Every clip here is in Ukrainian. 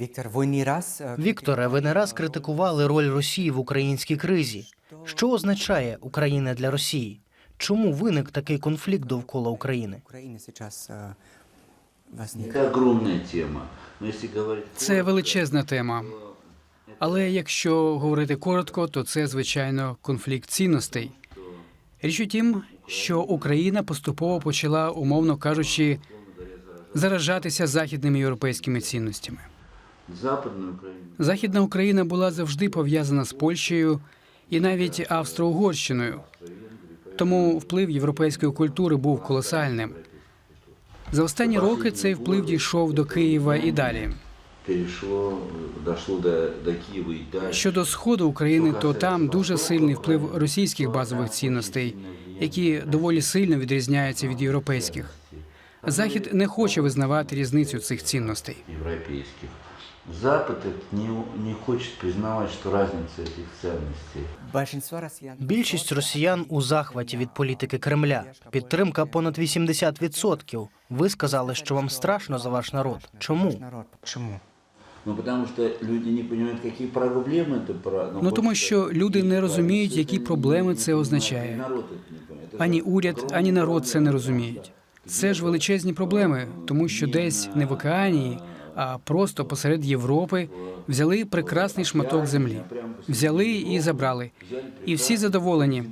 Віктор, ви не раз е, Вікторе, ви не раз критикували роль Росії в українській кризі. Що означає Україна для Росії? Чому виник такий конфлікт довкола України? Е, возник. Это огромная тема. Но если говорить Це величезна тема. Але якщо говорити коротко, то це звичайно конфлікт цінностей. Річ у тім, що Україна поступово почала, умовно кажучи, заражатися західними європейськими цінностями. Західна Україна була завжди пов'язана з Польщею і навіть Австро-Угорщиною. Тому вплив європейської культури був колосальним. За останні роки цей вплив дійшов до Києва і далі. Щодо сходу України, то там дуже сильний вплив російських базових цінностей, які доволі сильно відрізняються від європейських. Захід не хоче визнавати різницю цих цінностей европейских. Запад не, не хочет признавать, что разница этих ценностей. Большинство росіян Більшість росіян у захваті від політики Кремля. Підтримка понад 80%. Ви сказали, що вам страшно за ваш народ. Чому? народ. Чому? Ну, потому что люди не понимают, какие проблемы это про... Ну тому що люди не розуміють, які проблеми це означає. Народ это не понимает. Это Ані уряд, ані народ це не розуміють. Це ж величезні проблеми, тому що десь не в океані, а просто посеред Європи взяли прекрасний шматок землі, взяли і забрали. І всі задоволені.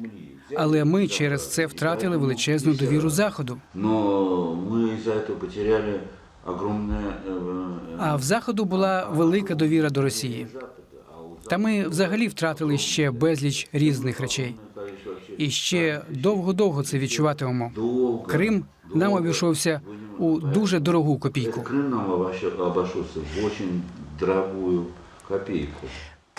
Але ми через це втратили величезну довіру заходу. Но мы из-за этого потеряли огромное... э, А в заходу була велика довіра до Росії. Та ми взагалі втратили ще безліч різних речей. І ще довго-довго це відчуватимемо. долго. Крим нам обійшовся у дуже дорогу копійку. Этот Крым нам обош- обошелся в очень дорогую копейку.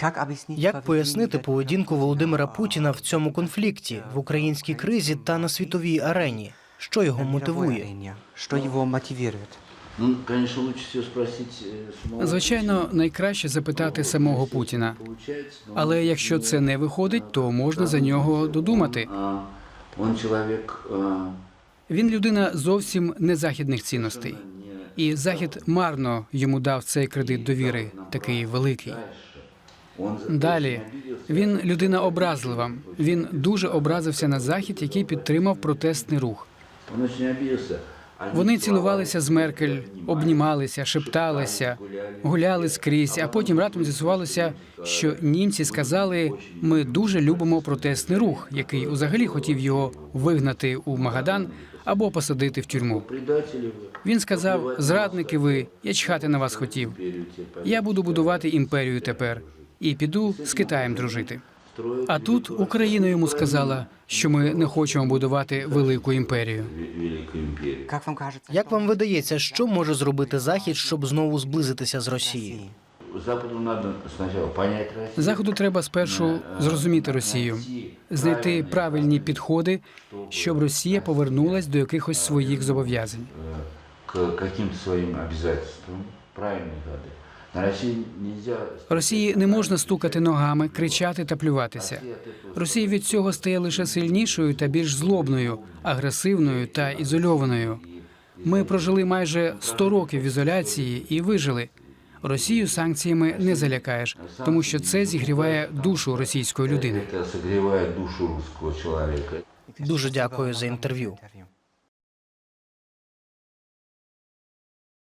Як об'яснити Як пояснити поведінку поведінку Володимира Путіна в цьому конфлікті, в українській кризі та на світовій арені? Що його на мировой мотивує? арені? Що його мотивує? Ну, конечно, лучше всего спросить э, самого Звичайно, найкраще запитати самого Путіна. Получается, но Але якщо це не виходить, то можна за нього додумати. а, он человек а, Він людина зовсім не західних цінностей. І захід марно йому дав цей кредит довіри, такий великий. Далі він людина образлива. Він дуже образився на захід, який підтримав протестний рух. Вони цілувалися з Меркель, обнімалися, шепталися, гуляли скрізь. А потім раптом з'ясувалося, що німці сказали: ми дуже любимо протестний рух, який взагалі хотів його вигнати у Магадан або посадити в тюрму. Він сказав: зрадники, ви я чхати на вас хотів. Я буду будувати імперію тепер і піду з Китаєм дружити. А тут Україна йому сказала, що ми не хочемо будувати велику імперію. Як вам кажеться? Як вам видається, що може зробити Захід, щоб знову зблизитися з Росією? Западу надо сначала понять Заходу треба спершу зрозуміти Росію, знайти правильні підходи, щоб Росія повернулась до якихось своїх зобов'язань. к каким-то своим обязательствам. Правильно, Гады. На России нельзя... Росії не можна стукати ногами, кричати та плюватися. Росія від цього стає лише сильнішою та більш злобною, агресивною та ізольованою. Ми прожили майже 100 років в ізоляції і вижили. Росію санкціями не залякаєш, тому що це зігріває душу російської людини. Это согревает душу русского человека. Дуже дякую за. Інтерв'ю.